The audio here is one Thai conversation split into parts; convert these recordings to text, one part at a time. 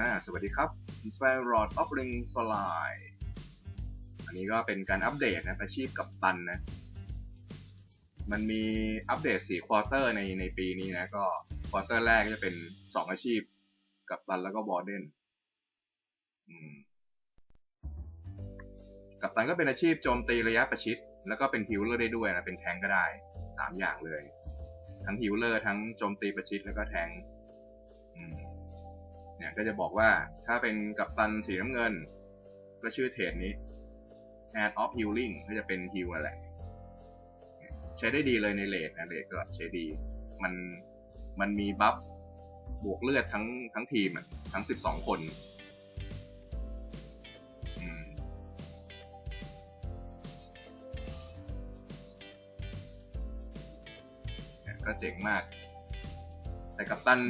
อ่าสวัสดีครับแฟนรอดออฟลิงสไลอันนี้ก็เป็นการอัปเดตนะอาชีพกับตันนะ มันมีอัปเดต4ควอเตอร์ในในปีนี้นะ ก็ควอเตอร์แรกจะเป็น 2 อาชีพกับตันแล้วก็บอร์เดนกับตันก็เป็นอาชีพโจมตีระยะประชิด แล้วก็เป็นฮิลเลอร์ได้ด้วยนะ เป็นแทงก็ได้สามอย่างเลย ทั้งฮิลเลอร์ทั้งโจมตีประชิดแล้วก็แทง อืม เนี่ยก็จะบอกว่าถ้าเป็นกัปตันสีน้ำเงิน ก็ชื่อเทรดนี้ Hand of Healing ก็จะเป็นฮิลนั่นแหละใช้ได้ดีเลยในเลดนะเลดก็ใช้ดี มันมันมีบัฟบวกเลือดทั้งทั้งทีมทั้ง12คนอืมเนี่ยก็เจ๋งมาก แต่กัปตัน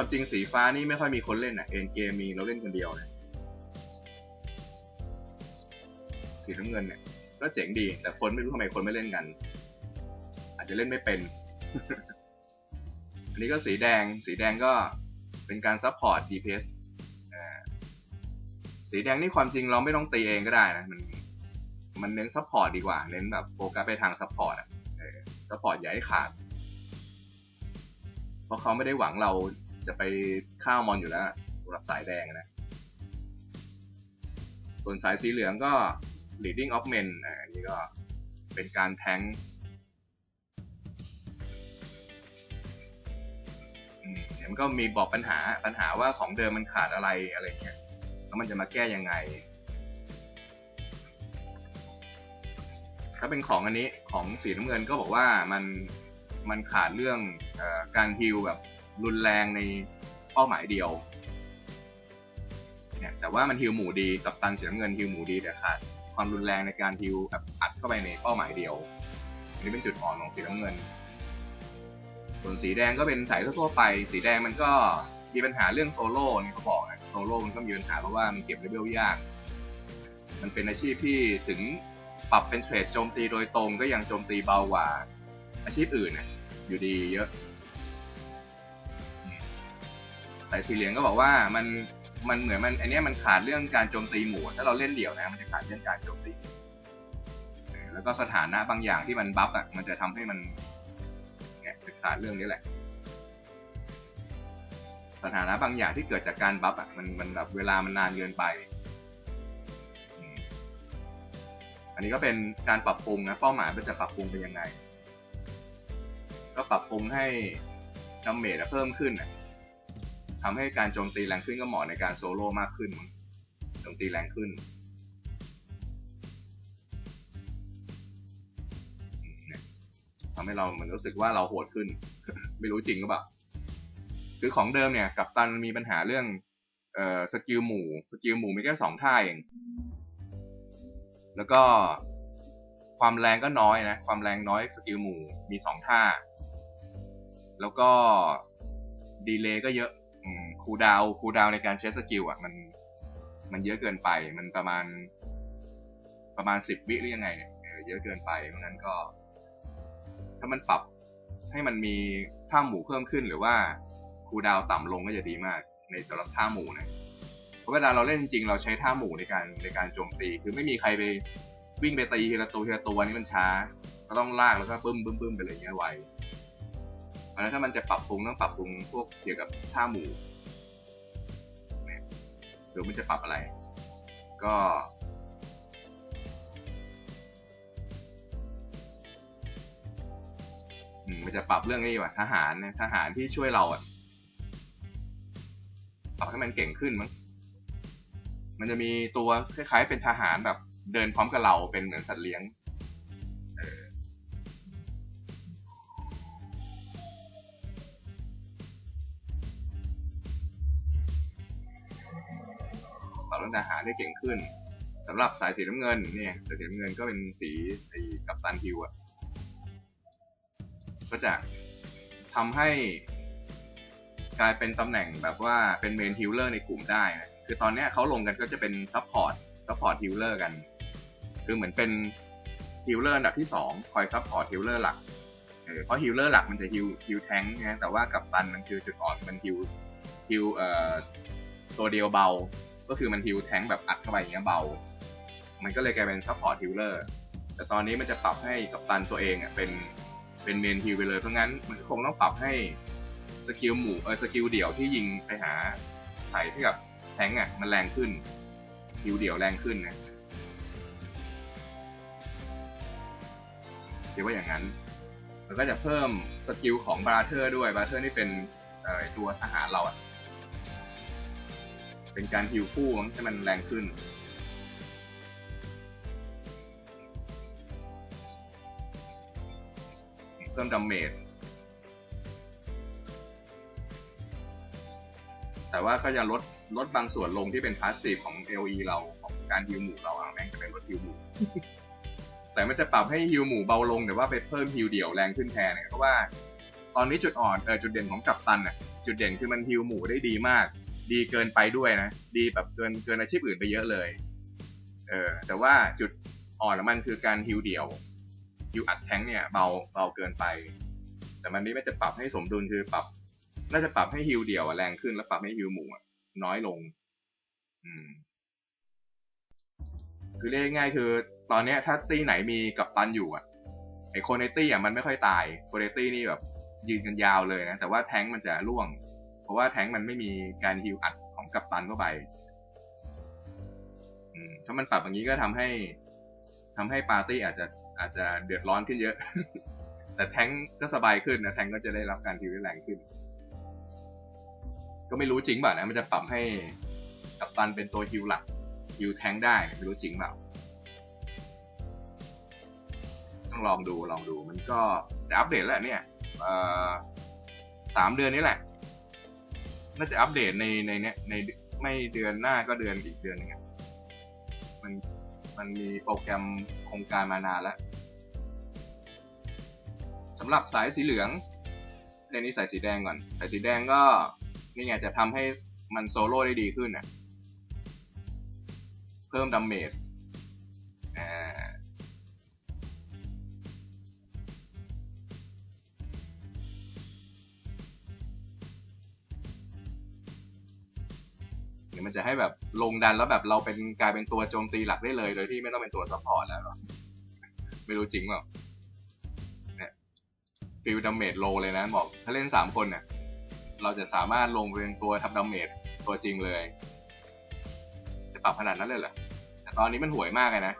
ความจริงสีฟ้านี่ไม่ค่อยมีคนเล่นอะเอ็นเกมมีเราเล่นคนเดียวนะสีน้ำเงินเนี่ยก็เจ๋งดี แต่คนไม่รู้ทำไมคนไม่เล่นกัน อาจจะเล่นไม่เป็น อันนี้ก็สีแดง สีแดงก็เป็นการซัพพอร์ต DPS สีแดงนี่ความจริงเราไม่ต้องตีเองก็ได้นะ มันมันเน้นซัพพอร์ตดีกว่า เน้นแบบโฟกัสไปทางซัพพอร์ตอะซัพพอร์ตอย่าให้ขาด เพราะเขาไม่ได้หวังเรา จะไปฆ่าวมอนอยู่แล้วสำหรับสายแดงนะ ส่วนสายสีเหลืองก็ leading of men อันนี้ก็เป็นการแทงมเดี๋ยวมันก็มีบอกปัญหาปัญหาว่าของเดิมมันขาดอะไรอะไรเงี้ยแล้วมันจะมาแก้ยังไง ถ้าเป็นของอันนี้ของสีน้ำเงินก็บอกว่ามันมันขาดเรื่องอการฮิลแบบ รุนแรงในเป้าหมายเดียวเนี่ยแต่ว่ามันฮิลหมูดีกับตันสีน้ำเงินฮิลหมูดีแต่ขาดความรุนแรงในการฮิลแบบอัดเข้าไปในเป้าหมายเดียวอันนี้เป็นจุดอ่อนของสีน้ำเงิน ส่วนสีแดงก็เป็นสายทั่วไป สีแดงมันก็มีปัญหาเรื่องโซโล่นี่เขาบอกนะโซโล่มันก็มีปัญหาเพราะว่ามันเก็บเลเวลยาก มันเป็นอาชีพที่ถึงปรับเป็นเทรดโจมตีโดยตรงก็ยังโจมตีเบากว่าอาชีพอื่นนะอยู่ดีเยอะ สายสีเหลืองก็บอกว่ามันมันเหมือนมันอันนี้มันขาดเรื่องการโจมตีหมู่ ถ้าเราเล่นเดี่ยวนะมันจะขาดเรื่องการโจมตีแล้วก็สถานะบางอย่างที่มันบัฟอะมันจะทำให้มันเนี่ยขาดเรื่องนี้แหละ สถานะบางอย่างที่เกิดจากการบัฟอะมันมันแบบเวลามันนานเกินไป อันนี้ก็เป็นการปรับปรุงนะเป้าหมายมันจะปรับปรุงเป็นยังไง ก็ปรับปรุงให้ดัมเมจเพิ่มขึ้นน่ะ ทำให้การโจมตีแรงขึ้นก็เหมาะในการโซโล่มากขึ้นโจมตีแรงขึ้นทำให้เราเหมือนรู้สึกว่าเราโหดขึ้น ไม่รู้จริงหรือเปล่าคือของเดิมเนี่ย กับตันมีปัญหาเรื่อง เอ่อสกิลหมู่สกิลหมู่มีแค่สองท่าเอง แล้วก็ความแรงก็น้อยนะ ความแรงน้อยสกิลหมู่มีสองท่า แล้วก็ดีเลย์ก็เยอะ คูดาวคูดาวในการใช้สกิลอะมัน มันเยอะเกินไปมันประมาณ ประมาณสิบวิหรือยังไงเนี่ยเยอะเกินไปเพราะนั้นก็ ถ้ามันปรับให้มันมีท่าหมู่เพิ่มขึ้นหรือว่าคูดาวต่ำลงก็จะดีมากในสำหรับท่าหมู่นะเพราะเวลาเราเล่นจริงๆเราใช้ท่าหมู่ในการในการโจมตี คือไม่มีใครไปวิ่งไปตีทีละตัวทีละตัวนี่มันช้า ก็ต้องลากแล้วก็บึ้มบึ้มบึ้มไปเลยเงี้ยไว ราะฉะนั้นถ้ามันจะปรับปรุงต้องปรับปรุงพวกเกี่ยวกับท่าหมู่หรือมันจะปรับอะไร ก็ มันจะปรับเรื่องนี้ว่ะทหารทหารที่ช่วยเราอะปรับให้มันเก่งขึ้นมั้งมันจะมีตัวคล้ายๆเป็นทหารแบบเดินพร้อมกับเราเป็นเหมือนสัตว์เลี้ยง ปรับเรื่องทหารได้เก่งขึ้นสำหรับสายสีน้ำเงินเนี่ยสายสีน้ำเงินก็เป็นสีไอ้กัปตันฮิวอะก็จะทำให้กลายเป็นตำแหน่งแบบว่าเป็นเมนฮิลเลอร์ในกลุ่มได้นะคือตอนนี้เขาลงกันก็จะเป็นซัพพอร์ตซัพพอร์ตฮิลเลอร์กัน คือเหมือนเป็นฮิลเลอร์อันดับที่ 2 คอยซัพพอร์ตฮิลเลอร์หลักเออเพราะฮิลเลอร์หลักมันจะฮิลฮิลแทงนะแต่ว่ากับตันมันคือจุดอ่อนมันฮิลฮิลเอ่อตัวเดียวเบา ก็คือมันฮิลแทงแบบอัดเข้าไปอย่างเงี้ยเบา มันก็เลยกลายเป็นซัพพอร์ตฮิลเลอร์แต่ตอนนี้มันจะปรับให้กับตันตัวเองอะเป็นเป็นเมนฮิลไปเลยเพราะงั้นมันก็คงต้องปรับให้สกิลหมู่เออสกิลเดี่ยวที่ยิงไปหาไถ่ที่กับแทงอะมันแรงขึ้นฮิลเดี่ยวแรงขึ้นนะคิดว่าอย่างนั้นแล้วก็จะเพิ่มสกิลของบราเธอร์ด้วยบราเธอร์นี่เป็นเออตัวทหารเราอะ เป็นการฮิวคู่มั้งให้มันแรงขึ้น เพิ่มดาเมจแต่ว่าก็จะลดลดบางส่วนลงที่เป็นพาสซีฟของ LE เราของการฮิวหมู่เราอะแม่งจะเป็นลดฮิวหมู่แต่มันจะปรับให้ฮิวหมู่เบาลงแต่ว่าไปเพิ่มฮิวเดี่ยวแรงขึ้นแทนเนี่ยเพราะว่า ตอนนี้จุดอ่อนเออจุดเด่นของกัปตันน่ะจุดเด่นคือมันฮิวหมู่ได้ดีมาก ดีเกินไปด้วยนะ ดีแบบเกินเกินอาชีพอื่นไปเยอะเลย เออ แต่ว่าจุดอ่อนของมันคือการฮิวเดี่ยวฮิวอัดแทงเนี่ยเบาเบาเกินไป แต่มันนี้ไม่จะปรับให้สมดุลคือปรับ น่าจะปรับให้ฮิวเดี่ยวแรงขึ้นแล้วปรับให้ฮิวหมู่น้อยลง อืม คือเรียกง่ายคือ ตอนเนี้ยถ้าตี้ไหนมีกับตันอยู่อะไอโคเนตี้อะมันไม่ค่อยตายโคเนตี้นี่แบบยืนกันยาวเลยนะ แต่ว่าแท้งมันจะร่วง เพราะว่าแท้งมันไม่มีการฮิวอัดของกัปตันเข้าไปถ้ามันปรับอย่างนี้ก็ทำให้ทำให้ปาร์ตี้อาจจะอาจจะเดือดร้อนขึ้นเยอะ แต่แท้งก็สบายขึ้นนะแท้งก็จะได้รับการฮิวได้แรงขึ้น ก็ไม่รู้จริงเปล่านะมันจะปรับให้กัปตันเป็นตัวฮิวหลักฮิวแท้งได้ไม่รู้จริงเปล่าต้องลองดูลองดูมันก็จะอัปเดตแล้วเนี่ยสามเดือนนี้แหละ น่าจะอัปเดตในในเนี้ยในไม่เดือนหน้าก็เดือนอีกเดือนหนึงอะมันมันมีโปรแกรมโครงการมานานแล้วสำหรับสายสีเหลืองเรื่องนี้สายสีแดงก่อนสายสีแดงก็นี่ไงจะทำให้มันโซโล่ได้ดีขึ้นน่ะเพิ่มดาเมจ มันจะให้แบบลงดันแล้วแบบเราเป็นกลายเป็นตัวโจมตีหลักได้เลย โดยที่ไม่ต้องเป็นตัวซัพพอร์ตแล้ว ไม่รู้จริงเปล่าเนี่ยฟิลดาเมจโลเลยนะบอก ถ้าเล่นสามคนเนี่ยเราจะสามารถลงเป็นตัวทำดาเมจตัวจริงเลย จะปรับขนาดนั้นเลยเหรอแต่ตอนนี้มันห่วยมากเลยนะ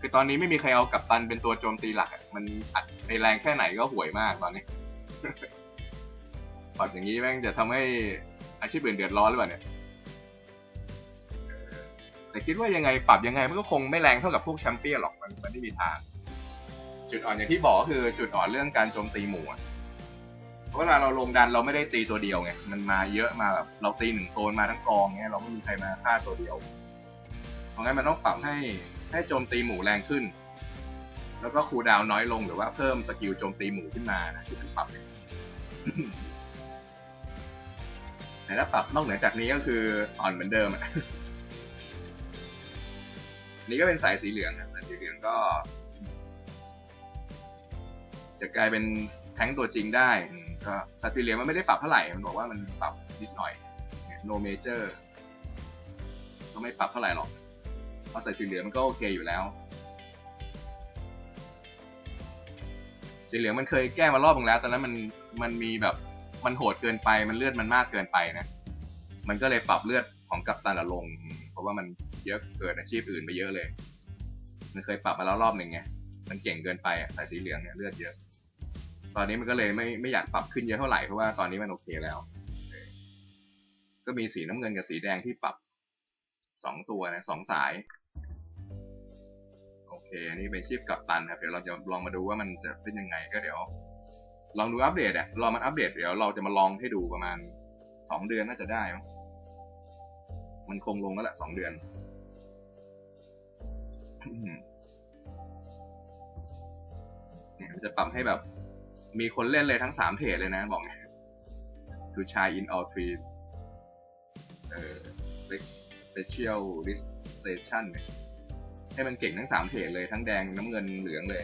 คือตอนนี้ไม่มีใครเอากัปตันเป็นตัวโจมตีหลักมันอัดในแรงแค่ไหนก็ห่วยมากตอนนี้ปรับอย่างนี้แม่งจะทำให้อาชีพอื่นเดือดร้อนหรือเปล่าเนี่ย แต่คิดว่ายังไงปรับยังไงมันก็คงไม่แรงเท่ากับพวกแชมเปี้ยนหรอกมันมันไม่มีทาง จุดอ่อนอย่างที่บอกก็คือจุดอ่อนเรื่องการโจมตีหมู่อะเพราะเวลาเราลงดันเราไม่ได้ตีตัวเดียวไงมันมาเยอะมาแบบเราตีหนึ่งโซนมาทั้งกองเงี้ยเราไม่มีใครมาฆ่าตัวเดียว เพราะงั้นมันต้องปรับให้ให้โจมตีหมู่แรงขึ้น แล้วก็คูดาวน้อยลงหรือว่าเพิ่มสกิลโจมตีหมู่ขึ้นมานะที่เป็นปรับแต่ถ้าปรับนอกเหนือจากนี้ก็คืออ่อนเหมือนเดิมอะ นี่ก็เป็นสายสีเหลืองครับสีเหลืองก็ จะกลายเป็นแท้งตัวจริงได้ก็สายสีเหลืองมันไม่ได้ปรับเท่าไหร่ มันบอกว่ามันปรับนิดหน่อย no major ก็ไม่ปรับเท่าไหร่หรอกเพราะสายสีเหลืองมันก็โอเคอยู่แล้ว สีเหลืองมันเคยแก้มารอบนึงแล้ว ตอนนั้นมันมันมีแบบมันโหดเกินไป มันเลือดมันมากเกินไปนะ มันก็เลยปรับเลือดของกัปตันอะลง เพราะว่ามัน เยอะเกินอาชีพอื่นไปเยอะเลย มันเคยปรับมาแล้วรอบหนึ่งไง มันเก่งเกินไปอะสายสีเหลืองเนี่ยเลือดเยอะ ตอนนี้มันก็เลยไม่ไม่อยากปรับขึ้นเยอะเท่าไหร่เพราะว่าตอนนี้มันโอเคแล้ว ก็มีสีน้ำเงินกับสีแดงที่ปรับสองตัวนะสองสาย โอเคอันนี้เป็นชีพกัปตันครับ เดี๋ยวเราจะลองมาดูว่ามันจะเป็นยังไงก็เดี๋ยว ลองดูอัปเดตอะรอมันอัปเดตเดี๋ยวเราจะมาลองให้ดูประมาณสองเดือนน่าจะได้มั้งมันคงลงแล้วแหละสองเดือน เนี่ยมันจะปรับให้แบบ มีคนเล่นเลยทั้งสามเทรดเลยนะ บอกไง to try in all three เอ่อ special station เนี่ยให้มันเก่งทั้งสามเทรดเลยทั้งแดงน้ำเงินเหลืองเลย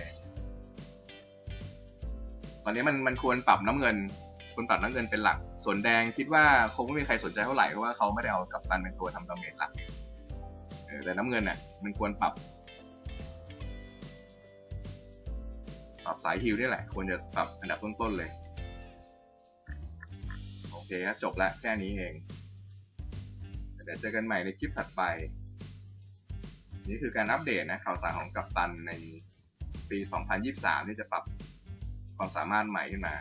ตอนนี้มันมันควรปรับน้ำเงินคนปรับน้ำเงินเป็นหลัก ส่วนแดงคิดว่าคงไม่มีใครสนใจเท่าไหร่เพราะว่าเขาไม่ได้เอากัปตันเป็นตัวทำดาเมจหลักแต่น้ำเงินน่ะ มันควรปรับ รับสายฮิลนี่แหละ ควรจะปรับอันดับต้นๆเลย โอเคครับ จบละแค่นี้เอง เดี๋ยวเจอกันใหม่ในคลิปถัดไป นี่คือการอัปเดตนะข่าวสารของกัปตันในปี 2023 ที่จะปรับความสามารถใหม่ขึ้นมา